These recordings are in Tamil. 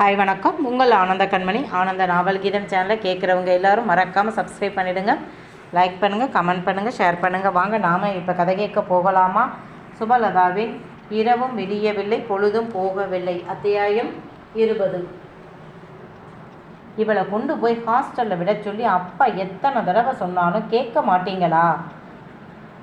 ஹாய் வணக்கம். உங்கள் ஆனந்த கண்மணி. ஆனந்த நாவல் கீதம் சேனலை கேட்குறவங்க எல்லாரும் மறக்காமல் சப்ஸ்கிரைப் பண்ணிவிடுங்க லைக் பண்ணுங்கள் கமெண்ட் பண்ணுங்கள் ஷேர் பண்ணுங்கள் வாங்க நாம் இப்போ கதை கேட்க போகலாமா? சுபலதாவின் இரவும் விடியவில்லை பொழுதும் போகவில்லை. அத்தியாயம் இருபது. இவளை கொண்டு போய் ஹாஸ்டலில் விட சொல்லி அப்பா எத்தனை தடவை சொன்னாலும் கேட்க மாட்டீங்களா?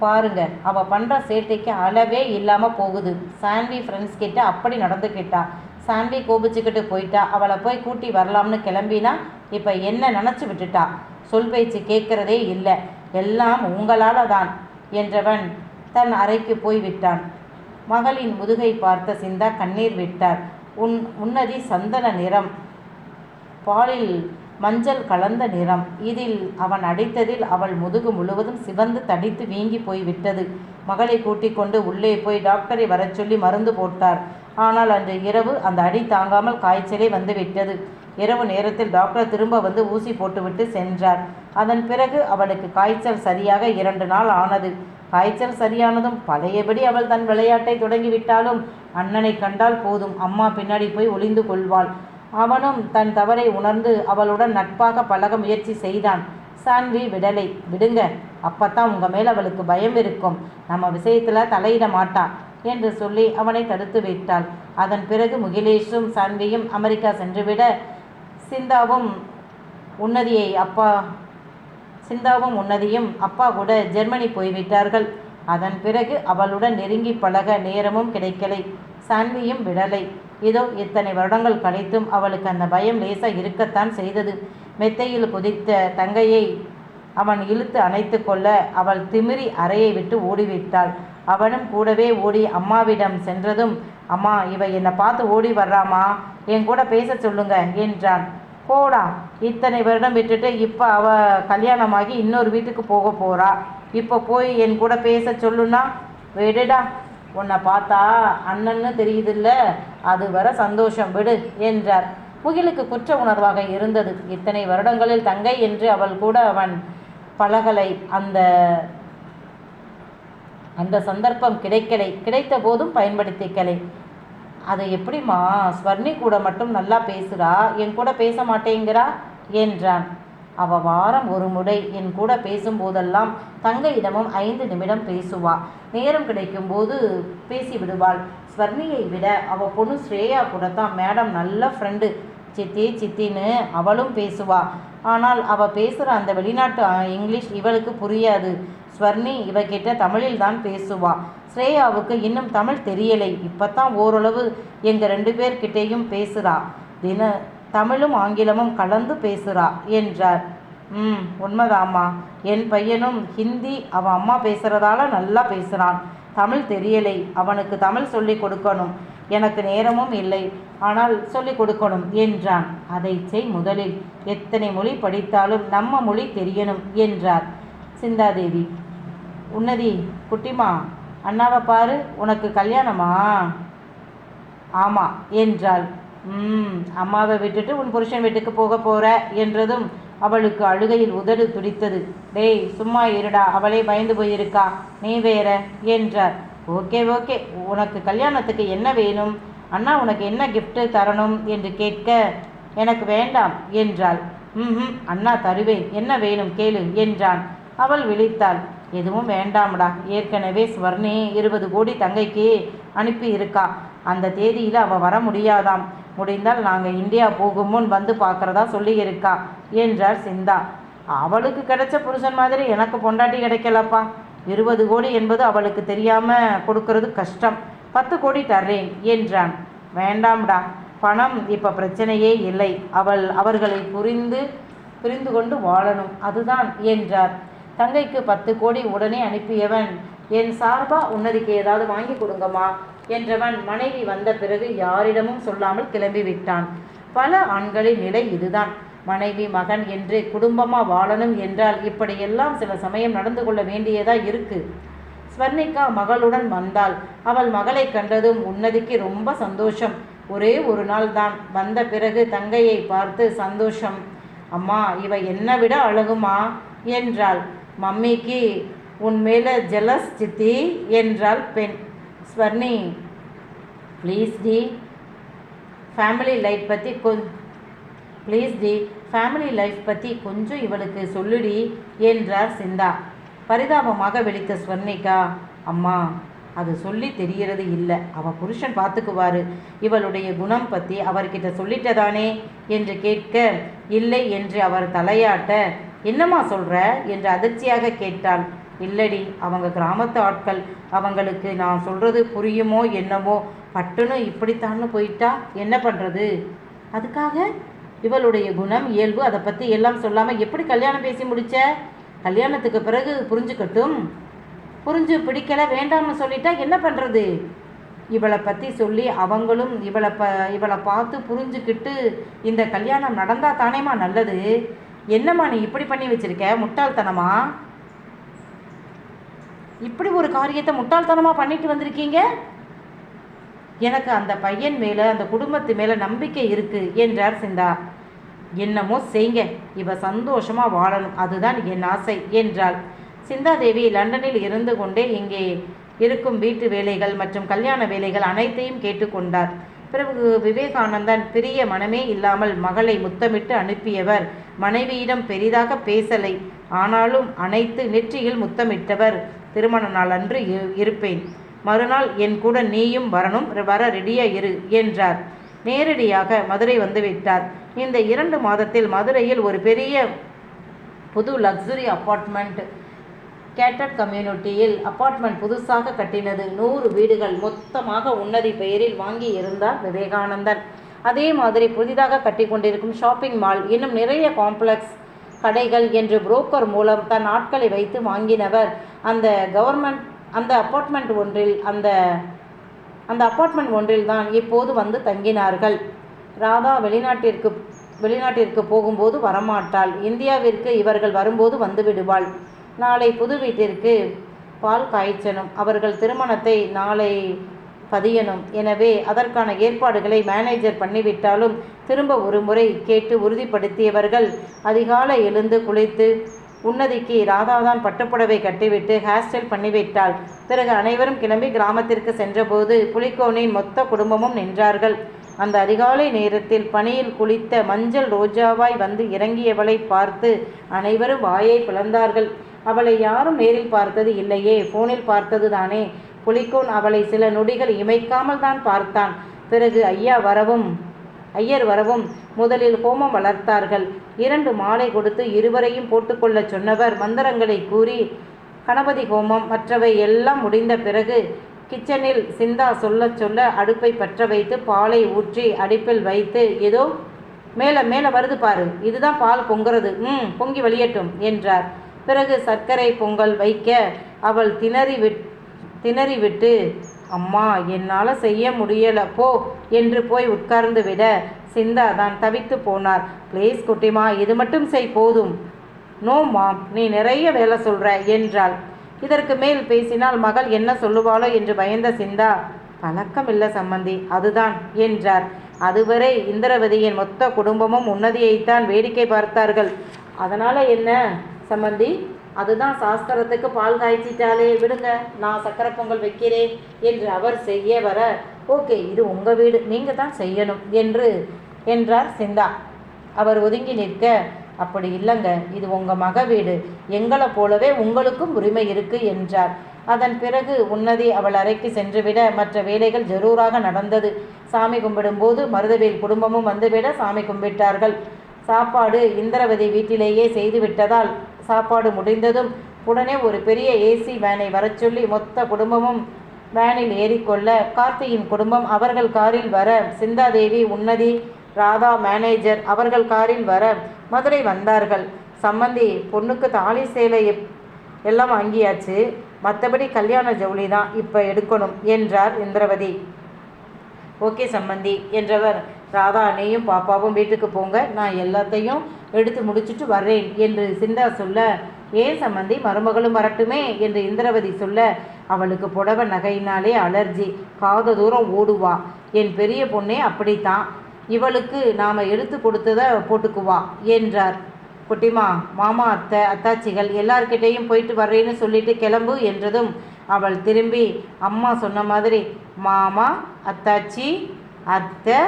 பாருங்க அவள் பண்ணுற சேட்டைக்கு அளவே இல்லாமல் போகுது. சாண்ட்வி ஃப்ரெண்ட்ஸ் கிட்ட அப்படி நடந்துக்கிட்டா சாண்டி கோபிச்சுக்கிட்டு போயிட்டா. அவளை போய் கூட்டி வரலாம்னு கிளம்பினா இப்போ என்ன நினச்சி விட்டுட்டா? சொல் பேச்சு கேட்கறதே இல்லை. எல்லாம் உங்களால தான் என்றவன் தன் அறைக்கு போய் விட்டான். மகளின் முதுகை பார்த்த சிந்தா கண்ணீர் விட்டார். உன் உன்னதி சந்தன நிறம். பாலில் மஞ்சள் கலந்த நிறம். இதில் அவன் அடித்ததில் அவள் முதுகு முழுவதும் சிவந்து தடித்து வீங்கி போய்விட்டது மகளை கூட்டிக் கொண்டு உள்ளே போய் டாக்டரை வரச் சொல்லி மருந்து போட்டார். ஆனால் அன்று இரவு அந்த அடி தாங்காமல் காய்ச்சலே வந்து விட்டது இரவு நேரத்தில் டாக்டர் திரும்ப வந்து ஊசி போட்டுவிட்டு சென்றார். அதன் பிறகு அவளுக்கு காய்ச்சல் சரியாக இரண்டு நாள் ஆனது. காய்ச்சல் சரியானதும் பழையபடி அவள் தன் விளையாட்டை தொடங்கிவிட்டாலும் அண்ணனை கண்டால் போதும். அம்மா பின்னாடி போய் ஒளிந்து கொள்வாள். அவனும் தன் தவறை உணர்ந்து அவளுடன் நட்பாக பழக முயற்சி செய்தான். சான்வி விடலை. விடுங்க அப்பத்தான் உங்கள் மேல் அவளுக்கு பயம் இருக்கும். நம்ம விஷயத்தில் தலையிட மாட்டான் என்று சொல்லி அவனை தடுத்து வைத்தாள். அதன் பிறகு முகிலேஷும் சான்வியும் அமெரிக்கா சென்றுவிட சிந்தாவும் உன்னதியை அப்பா சிந்தாவும் உன்னதியும் அப்பா கூட ஜெர்மனி போய்விட்டார்கள். அதன் பிறகு அவளுடன் நெருங்கி பழக நேரமும் கிடைக்கலை. சான்வியும் விடலை. இதோ இத்தனை வருடங்கள் கழித்தும் அவளுக்கு அந்த பயம் லேசா இருக்கத்தான் செய்தது. மெத்தையில் குதித்த தங்கையை அவன் இழுத்து அணைத்து கொள்ள அவள் திமிரி அறையை விட்டு ஓடிவிட்டாள். அவனும் கூடவே ஓடி அம்மாவிடம் சென்றதும் அம்மா இவ என்னை பார்த்து ஓடி வர்றாமா என் கூட பேச சொல்லுங்க என்றான். போடா. இத்தனை வருடம் விட்டுட்டு இப்போ அவ கல்யாணமாகி இன்னொரு வீட்டுக்கு போக போறா. இப்போ போய் என் கூட பேச சொல்லுன்னா விடுடா. உன்னை பார்த்தா அண்ணன்னு தெரியுதுல்ல. அது வர சந்தோஷம் விடு என்றார். முகிலுக்கு குற்ற உணர்வாக இருந்தது. இத்தனை வருடங்களில் தங்கை என்று அவள் கூட அவன் பழகலை. அந்த அந்த சந்தர்ப்பம் கிடைக்கலை. கிடைத்த போதும் பயன்படுத்திக்கலை. அது எப்படிம்மா? ஸ்வர்ணி கூட மட்டும் நல்லா பேசுகிறா என் கூட பேச மாட்டேங்கிறா? என்றான். அவ வாரம் ஒரு முறை என் கூட பேசும்போதெல்லாம் தங்கையிடமும் ஐந்து நிமிடம் பேசுவா. நேரம் கிடைக்கும்போது பேசி விடுவாள் ஸ்வர்ணியை விட அவ பொண்ணு ஸ்ரேயா கூட தான் மேடம் நல்ல ஃப்ரெண்டு சித்தி சித்தின்னு அவளும் பேசுவா. ஆனால் அவ பேசுகிற அந்த வெளிநாட்டு இங்கிலீஷ் இவளுக்கு புரியாது. ஸ்வர்ணி இவகிட்ட தமிழில் தான் பேசுவா. ஸ்ரேயாவுக்கு இன்னும் தமிழ் தெரியலை. இப்போத்தான் ஓரளவு எங்கள் ரெண்டு பேர்கிட்டேயும் பேசுகிறா தின தமிழும் ஆங்கிலமும் கலந்து பேசுகிறா என்றார். ம் உண்மைதாம்மா. என் பையனும் ஹிந்தி அவன் அம்மா பேசுகிறதால நல்லா பேசுகிறான் தமிழ் தெரியலை. அவனுக்கு தமிழ் சொல்லி கொடுக்கணும். எனக்கு நேரமும் இல்லை. ஆனால் சொல்லிக் கொடுக்கணும் என்றான். அதை செய் முதலில். எத்தனை மொழி படித்தாலும் நம்ம மொழி தெரியணும் என்றார். சிந்தாதேவி உன்னதி குட்டிமா அண்ணாவை பாரு உனக்கு கல்யாணமா? ஆமாம் என்றாள். ம் அம்மாவை விட்டுட்டு உன் புருஷன் வீட்டுக்கு போக போற என்றதும் அவளுக்கு அழுகையில் உதடு துடித்தது. டேய் சும்மா இருடா அவளே பயந்து போயிருக்கா நீ வேற என்றார். ஓகே ஓகே உனக்கு கல்யாணத்துக்கு என்ன வேணும்? அண்ணா உனக்கு என்ன கிஃப்ட்டு தரணும் என்று கேட்க எனக்கு வேண்டாம் என்றாள். ம் அண்ணா தருவேன் என்ன வேணும் கேளு என்றான். அவள் விழித்தாள். எதுவும் வேண்டாம்டா. ஏற்கனவே ஸ்வர்ணி இருபது கோடி தங்கைக்கு அனுப்பி இருக்கா அந்த தேதியில் அவள் வர முடியாதாம். முடிந்தால் நாங்கள் இந்தியா போகும் முன் வந்து பார்க்குறதா சொல்லியிருக்கா என்றார் சிந்தா. அவளுக்கு கிடைச்ச புருஷன் மாதிரி எனக்கு பொண்டாட்டி கிடைக்கலப்பா. இருபது கோடி என்பது அவளுக்கு தெரியாமல் கொடுக்கறது கஷ்டம். பத்து கோடி தர்றேன் என்றான். வேண்டாம்டா. பணம் இப்போ பிரச்சனையே இல்லை. அவள் அவர்களை புரிந்து புரிந்து கொண்டு வாழணும். அதுதான் என்றார். தங்கைக்கு பத்து கோடி உடனே அனுப்பியவன் என் சார்பா உன்னதிக்கு ஏதாவது வாங்கி கொடுங்கம்மா என்றவன் மனைவி வந்த பிறகு யாரிடமும் சொல்லாமல் கிளம்பி விட்டான் பல ஆண்களின் நிலை இதுதான். மனைவி மகன் என்று குடும்பமா வாழணும் என்றால் இப்படியெல்லாம் சில சமயம் நடந்து கொள்ள வேண்டியதா இருக்கு. ஸ்வர்ணிகா மகளுடன் வந்தாள். அவள் மகளை கண்டதும் உன்னதிக்கு ரொம்ப சந்தோஷம். ஒரே ஒரு நாள் தான். வந்த பிறகு தங்கையை பார்த்து சந்தோஷம். அம்மா இவ என்னை விட அழகுமா? என்றாள். மம்மிக்கு உன் மேலே ஜெலஸ் சித்தி என்றாள் பெண். ஸ்வர்ணி ப்ளீஸ் டி ஃபேமிலி லைஃப் பற்றி கொ ப்ளீஸ் டி ஃபேமிலி லைஃப் பற்றி கொஞ்சம் இவளுக்கு சொல்லுடி என்றார் சிந்தா. பரிதாபமாக விழித்த ஸ்வர்ணிகா அம்மா அது சொல்லி தெரிகிறது இல்லை. அவள் புருஷன் பார்த்துக்குவாரு இவளுடைய குணம் பற்றி அவர்கிட்ட சொல்லிட்டதானே என்று கேட்க இல்லை என்று அவர் தலையாட்ட என்னம்மா சொல்ற? என்று அதிர்ச்சியாக கேட்டாள் இல்லடி அவங்க கிராமத்து ஆட்கள் அவங்களுக்கு நான் சொல்றது புரியுமோ என்னமோ பட்டுன்னு இப்படித்தான்னு போயிட்டா என்ன பண்ணுறது அதுக்காக இவளுடைய குணம் இயல்பு அதை பற்றி எல்லாம் சொல்லாமல் எப்படி கல்யாணம் பேசி முடிச்ச? கல்யாணத்துக்கு பிறகு புரிஞ்சுக்கட்டும். புரிஞ்சு பிடிக்கல வேண்டாம்னு சொல்லிட்டா என்ன பண்ணுறது இவளை பற்றி சொல்லி அவங்களும் இவளை ப இவளை பார்த்து புரிஞ்சுக்கிட்டு இந்த கல்யாணம் நடந்தால் தானேம்மா நல்லது? என்னம்மா நீ இப்படி பண்ணி வச்சிருக்க? முட்டாள்தனமா? இப்படி ஒரு காரியத்தை முட்டாள்தனமாக பண்ணிட்டு வந்திருக்கீங்க? எனக்கு அந்த பையன் மேலே அந்த குடும்பத்து மேலே நம்பிக்கை இருக்கு என்றார் சிந்தா. என்னமோ செய்ங்க இவ சந்தோஷமாக வாழணும் அதுதான் என் ஆசை என்றாள். சிந்தாதேவி லண்டனில் இருந்து கொண்டே இங்கே இருக்கும் வீட்டு வேலைகள் மற்றும் கல்யாண வேலைகள் அனைத்தையும் கேட்டுக்கொண்டார். பிறகு விவேகானந்தன் பிரிய மனமே இல்லாமல் மகளை முத்தமிட்டு அனுப்பியவர். மனைவியிடம் பெரிதாக பேசலை. ஆனாலும் அனைத்து நெற்றியில் முத்தமிட்டவர். திருமண நாள் அன்று இருப்பேன். மறுநாள் என் கூட நீயும் வரணும் வர ரெடியா இரு என்றார். நேரடியாக மதுரை வந்துவிட்டார். இந்த இரண்டு மாதத்தில் மதுரையில் ஒரு பெரிய புது லக்ஸுரி அப்பார்ட்மெண்ட் கேட்டட் கம்யூனிட்டியில் அப்பார்ட்மெண்ட் புதுசாக கட்டினது. நூறு வீடுகள் மொத்தமாக உன்னதி பெயரில் வாங்கி இருந்தார் விவேகானந்தன். அதே மாதிரி புதிதாக கட்டி கொண்டிருக்கும் ஷாப்பிங் மால் இன்னும் நிறைய காம்ப்ளெக்ஸ் கடைகள் என்று புரோக்கர் மூலம் தன் ஆட்களை வைத்து வாங்கினவர். அந்த கவர்மெண்ட் அந்த அப்பார்ட்மெண்ட் ஒன்றில் அந்த அந்த அப்பார்ட்மெண்ட் ஒன்றில் தான் இப்போது வந்து தங்கினார்கள். ராதா வெளிநாட்டிற்கு வெளிநாட்டிற்கு போகும்போது வரமாட்டாள். இந்தியாவிற்கு இவர்கள் வரும்போது வந்து விடுவாள். நாளை புது வீட்டிற்கு பால் காய்ச்சணும். அவர்கள் திருமணத்தை நாளை பதியணும். எனவே அதற்கான ஏற்பாடுகளை மேனேஜர் பண்ணிவிட்டாலும் திரும்ப ஒரு முறை கேட்டு உறுதிப்படுத்தியவர்கள் அதிகாலை எழுந்து குளித்து உன்னதிக்கு ராதாதான் பட்டுப்புடவை கட்டிவிட்டு ஹேர் ஸ்டைல் பண்ணிவிட்டாள். பிறகு அனைவரும் கிளம்பி கிராமத்திற்கு சென்றபோது புலிக்கோனின் மொத்த குடும்பமும் நின்றார்கள். அந்த அதிகாலை நேரத்தில் பனியில் குளித்த மஞ்சள் ரோஜாவாய் வந்து இறங்கியவளை பார்த்து அனைவரும் வாயை பிளந்தார்கள். அவளை யாரும் நேரில் பார்த்தது இல்லையே. போனில் பார்த்தது தானே புலிக்கோன் அவளை சில நொடிகள் இமைக்காமல் தான் பார்த்தான். பிறகு ஐயா வரவும் ஐயர் வரவும் முதலில் ஹோமம் வளர்த்தார்கள். இரண்டு மாலை கொடுத்து இருவரையும் போட்டுக்கொள்ளச் சொன்னவர் மந்திரங்களை கூறி கணபதி ஹோமம் மற்றவை எல்லாம் முடிந்த பிறகு கிச்சனில் சிந்தா சொல்ல சொல்ல அடுப்பை பற்ற வைத்து பாலை ஊற்றி அடுப்பில் வைத்து ஏதோ மேலே மேலே வருது பாரு. இதுதான் பால் பொங்குறது. ம் பொங்கி வெளியட்டும் என்றார். பிறகு சர்க்கரை பொங்கல் வைக்க அவள் திணறி விட் திணறிவிட்டு அம்மா என்னால் செய்ய முடியல போ என்று போய் உட்கார்ந்து விட சிந்தா தான் தவித்து போனார். ப்ளீஸ் குட்டிமா இது மட்டும் செய் போதும். நோ மாம் நீ நிறைய வேலை சொல்கிற என்றாள். இதற்கு மேல் பேசினால் மகள் என்ன சொல்லுவாளோ என்று பயந்த சிந்தா பழக்கம் இல்லை சம்பந்தி அதுதான் என்றார். அதுவரை இந்திரவதியின் மொத்த குடும்பமும் உன்னதியைத்தான் வேடிக்கை பார்த்தார்கள். அதனால் என்ன? சம்பந்தி அதுதான் சாஸ்திரத்துக்கு பால் காய்ச்சிட்டாலே விடுங்க நான் சக்கரை பொங்கல் வைக்கிறேன் என்று அவர் செய்ய வர ஓகே இது உங்கள் வீடு நீங்கள் தான் செய்யணும் என்று என்றார் சிந்தா. அவர் ஒதுங்கி நிற்க அப்படி இல்லைங்க இது உங்கள் மக வீடு எங்களை போலவே உங்களுக்கும் உரிமை இருக்கு என்றார். அதன் பிறகு உன்னதி அவள் அறைக்கு சென்றுவிட மற்ற வேலைகள் ஜரூராக நடந்தது. சாமி கும்பிடும்போது மருதவேல் குடும்பமும் வந்துவிட சாமி கும்பிட்டார்கள். சாப்பாடு இந்திரவதி வீட்டிலேயே செய்து விட்டதால் சாப்பாடு முடிந்ததும் உடனே ஒரு பெரிய ஏசி வேனை வரச் சொல்லி மொத்த குடும்பமும் வேனில் ஏறிக்கொள்ள கார்த்தியின் குடும்பம் அவர்கள் காரில் வர சிந்தாதேவி உன்னதி ராதா மேனேஜர் அவர்கள் காரில் வர மதுரை வந்தார்கள். சம்மந்தி பொண்ணுக்கு தாலி சேலை எல்லாம் வாங்கியாச்சு. மற்றபடி கல்யாண ஜவுளி தான் இப்போ எடுக்கணும் என்றார் இந்திரவதி. ஓகே சம்மந்தி என்றவர் ராதா நீயும் பாப்பாவும் வீட்டுக்கு போங்க. நான் எல்லாத்தையும் எடுத்து முடிச்சுட்டு வர்றேன் என்று சிந்தா சொல்ல ஏன் சம்மந்தி மருமகளும் வரட்டுமே என்று இந்திரவதி சொல்ல அவளுக்கு புடவை நகையினாலே அலர்ஜி காத தூரம் ஓடுவா. என் பெரிய பொண்ணே அப்படித்தான். இவளுக்கு நாம் எடுத்து கொடுத்ததை போட்டுக்குவா என்றார். குட்டிமா மாமா அத்தை அத்தாச்சிகள் எல்லார்கிட்டேயும் போயிட்டு வர்றேன்னு சொல்லிட்டு கிளம்பு என்றதும் அவள் திரும்பி அம்மா சொன்ன மாதிரி மாமா அத்தாச்சி அத்தை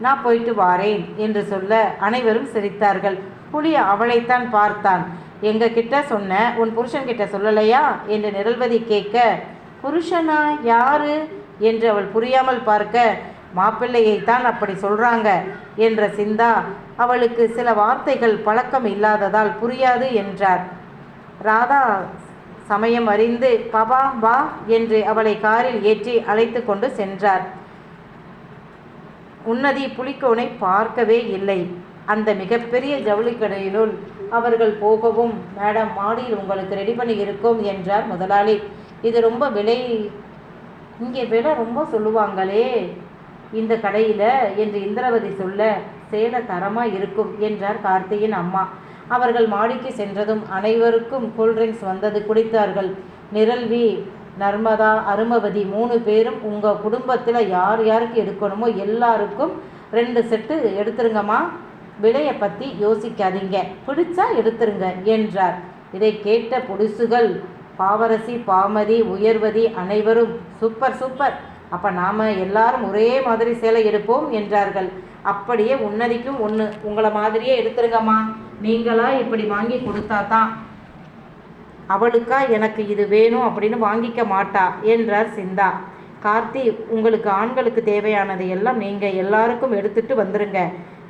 நான் போயிட்டு வாரேன் என்று சொல்ல அனைவரும் சிரித்தார்கள். புலி அவளைத்தான் பார்த்தான். எங்க கிட்ட சொன்ன உன் புருஷன் கிட்ட சொல்லலையா? என்று நிரல்வதி கேட்க புருஷனா யாரு? என்று அவள் புரியாமல் பார்க்க மாப்பிள்ளையைத்தான் அப்படி சொல்றாங்க என்ற சிந்தா அவளுக்கு சில வார்த்தைகள் பழக்கம் இல்லாததால் புரியாது என்றார். ராதா சமயம் அறிந்து பபா வா என்று அவளை காரில் ஏற்றி அழைத்து கொண்டு சென்றார். உன்னதி புலிக்கோனை பார்க்கவே இல்லை. அந்த மிகப்பெரிய ஜவுளி கடையினுள் அவர்கள் போகவும் மேடம் மாடியில் உங்களுக்கு ரெடி பண்ணி இருக்கோம் என்றார் முதலாளி. இது ரொம்ப விலை இங்கே விலை ரொம்ப சொல்லுவாங்களே இந்த கடையில் என்று இந்திரவதி சொல்ல சேலை தரமாக இருக்கும் என்றார் கார்த்தியின் அம்மா. அவர்கள் மாடிக்கு சென்றதும் அனைவருக்கும் கூல்ட்ரிங்க்ஸ் வந்தது குடித்தார்கள். நிரல்வி நர்மதா அருமவதி மூணு பேரும் உங்கள் குடும்பத்தில் யார் யாருக்கு எடுக்கணுமோ எல்லாருக்கும் ரெண்டு செட்டு எடுத்துருங்கம்மா. விலையை பற்றி யோசிக்காதீங்க. பிடிச்சா எடுத்துருங்க என்றார். இதை கேட்ட பொடிசுகள் பாவரசி பாமதி உயர்வதி அனைவரும் சூப்பர் சூப்பர். அப்போ நாம் எல்லாரும் ஒரே மாதிரி சேலை எடுப்போம் என்றார்கள். அப்படியே உன்னதிக்கும் ஒன்று உங்களை மாதிரியே எடுத்துருங்கம்மா. நீங்களா இப்படி வாங்கி கொடுத்தா தான் அவளுக்கா எனக்கு இது வேணும் அப்படின்னு வாங்கிக்க மாட்டா என்றார் சிந்தா. கார்த்தி உங்களுக்கு ஆண்களுக்கு தேவையானதை எல்லாம் நீங்கள் எல்லாருக்கும் எடுத்துட்டு வந்துருங்க.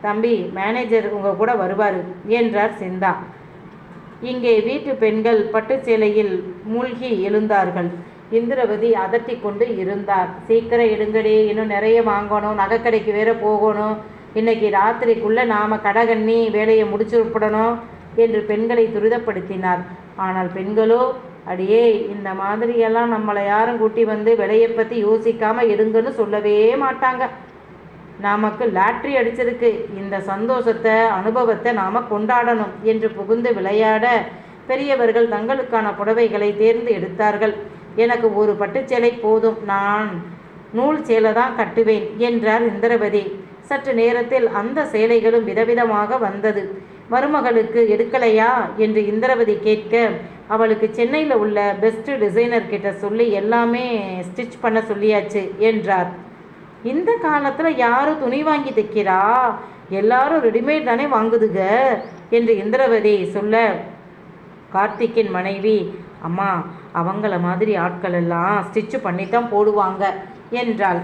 தம்பி மேனேஜர் உங்கள் கூட வருவார் என்றார் சிந்தா. இங்கே வீட்டு பெண்கள் பட்டு சேலையில் மூழ்கி எழுந்தார்கள். இந்திரவதி அதட்டி கொண்டு இருந்தார். சீக்கிரம் எடுங்கடி இன்னும் நிறைய வாங்கணும் நகைக்கடைக்கு வேற போகணும். இன்னைக்கு ராத்திரிக்குள்ளே நாம் கடகண்ணி வேலையை முடிச்சு விடணும் என்று பெண்களை துரிதப்படுத்தினார். ஆனால் பெண்களோ அடியே இந்த மாதிரியெல்லாம் நம்மளை யாரும் கூட்டி வந்து விலையை பற்றி யோசிக்காமல் எடுங்கன்னு சொல்லவே மாட்டாங்க. நமக்கு லாட்ரி அடிச்சிருக்கு. இந்த சந்தோஷத்தை அனுபவத்தை நாம் கொண்டாடணும் என்று புகுந்து விளையாட பெரியவர்கள் தங்களுக்கான புடவைகளை தேர்ந்து எடுத்தார்கள். எனக்கு ஒரு பட்டுச்சேலை போதும். நான் நூல் சேலை தான் கட்டுவேன் என்றார் இந்திரபதி சற்று நேரத்தில் அந்த சேலைகளும் விதவிதமாக வந்தது. மருமகளுக்கு எடுக்கலையா? என்று இந்திரவதி கேட்க அவளுக்கு சென்னையில் உள்ள பெஸ்ட் டிசைனர் கிட்ட சொல்லி எல்லாமே ஸ்டிச் பண்ண சொல்லியாச்சு என்றார். இந்த காலத்தில் யாரும் துணி வாங்கி தைக்கிறா? எல்லாரும் ரெடிமேட் தானே வாங்குதுக? என்று இந்திரவதி சொல்ல கார்த்திக்கின் மனைவி அம்மா அவங்கள மாதிரி ஆட்கள் எல்லாம் ஸ்டிச்சு பண்ணி தான் போடுவாங்க என்றாள்.